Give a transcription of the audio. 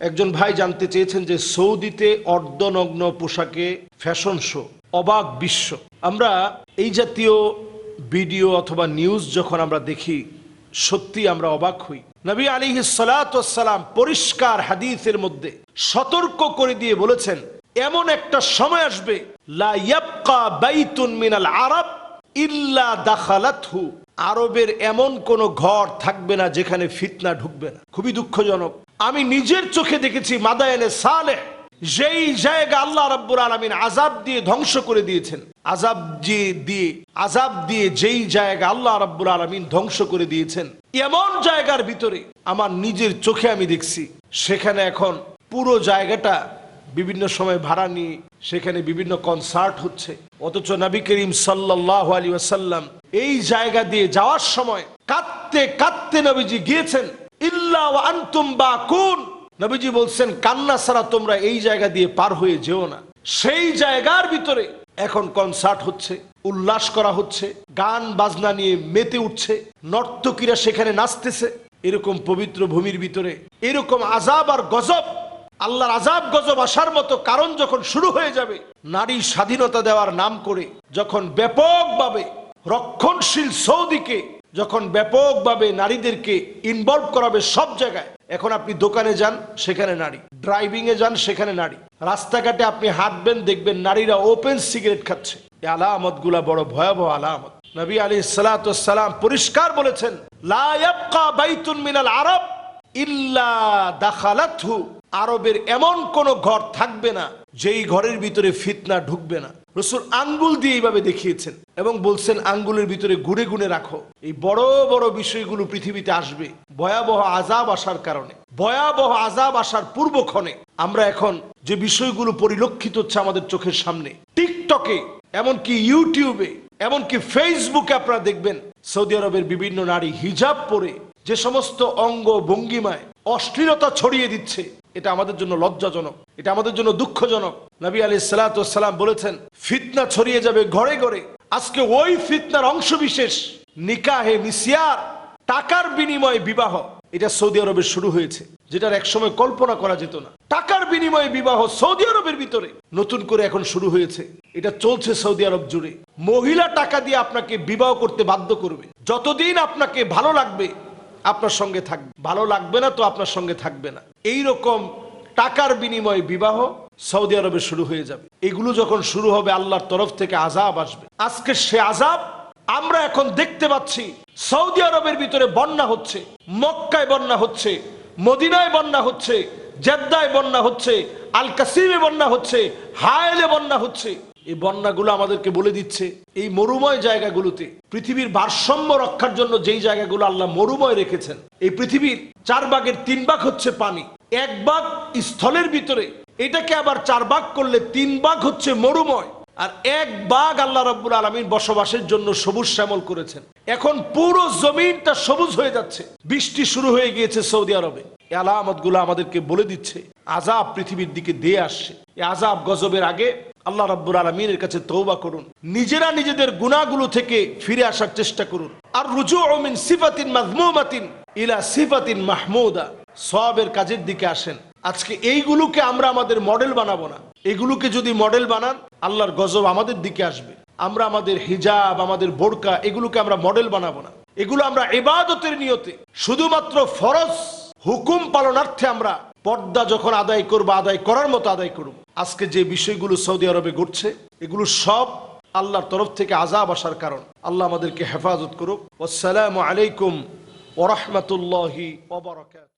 একজন ভাই জানতে চেয়েছেন যে সৌদিতে অর্ধনগ্ন পোশাকে ফ্যাশন শো, অবাক বিশ্ব। আমরা এই জাতীয় ভিডিও অথবা নিউজ যখন আমরা দেখি, সত্যি আমরা অবাক হই। নবী আলী সালাম পরিষ্কার হাদিসের মধ্যে সতর্ক করে দিয়ে বলেছেন, এমন একটা সময় আসবে বাইতুন মিনাল আরব ইল্লা দাখালাতহু। আরবের এমন কোন ঘর থাকবে না যেখানে ফিতনা ঢুকবে না। খুবই দুঃখজনক। আমি নিজের চোখে দেখেছি মাদায়নে সালে যেই জায়গা আল্লাহ রাব্বুর আলামিন আজাব দিয়ে ধ্বংস করে দিয়েছেন। আজাব দিয়ে দিয়ে আজাব দিয়ে যেই জায়গা আল্লাহ রাব্বুর আলামিন ধ্বংস করে দিয়েছেন, এমন জায়গার ভিতরে আমার নিজের চোখে আমি দেখছি। সেখানে এখন পুরো জায়গাটা বিভিন্ন সময় ভাড়া নিয়ে সেখানে বিভিন্ন কনসার্ট হচ্ছে। অথচ নবী করিম সাল্লাহ আলী ওয়াসাল্লাম এই জায়গা দিয়ে যাওয়ার সময় কাঁদতে কাঁদতে নবীজি গিয়েছেন। নবীজি বলছেন, কান্না ছাড়া তোমরা এই জায়গা দিয়ে পার হয়ে যেও না। সেই জায়গার ভিতরে এখন কনসার্ট হচ্ছে, উল্লাস করা হচ্ছে, গান বাজনা নিয়ে মেতে উঠছে, নর্তকীরা সেখানে নাচতেছে। এরকম পবিত্র ভূমির ভিতরে, এরকম আজাব আর গজব, আল্লাহর আজাব গজব আসার মতো কারণ যখন শুরু হয়ে যাবে, নারী স্বাধীনতা দেওয়ার নাম করে যখন ব্যাপকভাবে রক্ষণশীল সৌদিকে যখন ব্যাপকভাবে নারীদেরকে ইনভলভ করাবে সব জায়গায়, এখন আপনি দোকানে যান, সেখানে নারী। ড্রাইভিং এ যান, সেখানে নারী। রাস্তাঘাটে আপনি হাঁটবেন, দেখবেন নারীরা ওপেন সিগারেট খাচ্ছে। আলামতগুলা বড় ভয়াবহ আলামত। নবী আলী সালাম পরিষ্কার বলেছেন মিনাল আরব আরবের এমন কোন ঘর থাকবে না, যেই ঘরের ভিতরে ফিতনা ঢুকবে না। রসুল আঙ্গুল দিয়ে এইভাবে দেখিয়েছেন এবং বলছেন, আঙ্গুলের ভিতরে গুড়ে গুণে রাখো। এই বড় বড় বিষয়গুলো পৃথিবীতে আসবে। ভয়াবহ আজাব আসার কারণে, ভয়াবহ আজাব আসার পূর্বক্ষণে আমরা এখন যে বিষয়গুলো পরিলক্ষিত হচ্ছে আমাদের চোখের সামনে, টিকটকে, এমনকি ইউটিউবে, এমনকি ফেসবুকে আপনারা দেখবেন, সৌদি আরবের বিভিন্ন নারী হিজাব পরে যে সমস্ত অঙ্গ ভঙ্গিমায় অশ্লীলতা ছড়িয়ে দিচ্ছে। এটা আমাদের জন্য লজ্জাজনক। এটা আমাদের জন্য দুঃখজনক। নবী আলী সালাম বলেছেন, ফিতনা ছড়িয়ে যাবে ঘরে ঘরে। আজকে ওই ফিতনার অংশ বিশেষ নিকাহে মিসিয়ার টাকার বিনিময়ে বিবাহ। এটা সৌদি আরবে শুরু হয়েছে, যেটার একসময় কল্পনা করা যেত না। টাকার বিনিময়ে বিবাহ সৌদি আরবের ভিতরে। নতুন করে এখন শুরু হয়েছে। এটা চলছে সৌদি আরব জুড়ে। মহিলা টাকা দিয়ে আপনাকে বিবাহ করতে বাধ্য করবে। যতদিন আপনাকে ভালো লাগবে আপনার সঙ্গে থাকবে ভালো লাগবে না তো আপনার সঙ্গে থাকবে না। এই রকম টাকার বিনিময়ে বিবাহ সৌদি আরবে শুরু হয়ে যাবে। এগুলো যখন শুরু হবে, আল্লাহর তরফ থেকে আজাব আসবে। আজকে সে আজাব আমরা এখন দেখতে পাচ্ছি, সৌদি আরবের ভিতরে বন্যা হচ্ছে, মক্কায় বন্যা হচ্ছে, মদিনায় বন্যা হচ্ছে, জেদ্দায় বন্যা হচ্ছে আল কাসিমে বন্যা হচ্ছে, হায়েলে বন্যা হচ্ছে। এই বন্যাগুলো আমাদেরকে বলে দিচ্ছে। এই মরুময় জায়গাগুলোতে, পৃথিবীর ভারসাম্য রক্ষার জন্য যেই জায়গাগুলো আল্লাহ মরুময় রেখেছেন, এই পৃথিবীর চার ভাগের তিন ভাগ হচ্ছে পানি, এক ভাগ স্থলের ভিতরে। এটাকে আবার চার ভাগ করলে তিন ভাগ হচ্ছে মরুময়। আর এক বাঘ আল্লাহ রাব্বুল আলমীর বসবাসের জন্য সবুজ শ্যামল করেছেন। এখন পুরো জমিনটা সবুজ হয়ে যাচ্ছে। বৃষ্টি শুরু হয়ে গিয়েছে সৌদি আরবে। আলামতগুলো আমাদেরকে বলে দিচ্ছে আজাব পৃথিবীর দিকে দিয়ে আসছে। এই আজাব গজবের আগে আল্লাহ রাব্বুর আলমিনের কাছে তৌবা করুন। নিজেরা নিজেদের গুণাগুলো থেকে ফিরে আসার চেষ্টা করুন। আর রুজু মিন সিফাতিন মাজমুমাতিন ইলা সিফাতিন মাহমুদা। সবের কাজের দিকে আসেন। আজকে এইগুলোকে আমরা আমাদের মডেল বানাবো না। এগুলোকে যদি মডেল বানান, আল্লাহর গজব আমাদের দিকে আসবে। আমরা আমাদের হিজাব, আমাদের বোরকা, এগুলোকে আমরা মডেল বানাবো না। এগুলো আমরা এবাদতের নিয়তে, শুধুমাত্র ফরজ হুকুম পালনার্থে আমরা পর্দা যখন আদায় করব, আদায় করার মতো আদায় করব আজকে যে বিষয়গুলো সৌদি আরবে ঘটছে, এগুলো সব আল্লাহর তরফ থেকে আজাব আসার কারণ। আল্লাহ আমাদেরকে হেফাজত করুক। আসসালামু আলাইকুম ওরহমতুল্লাহি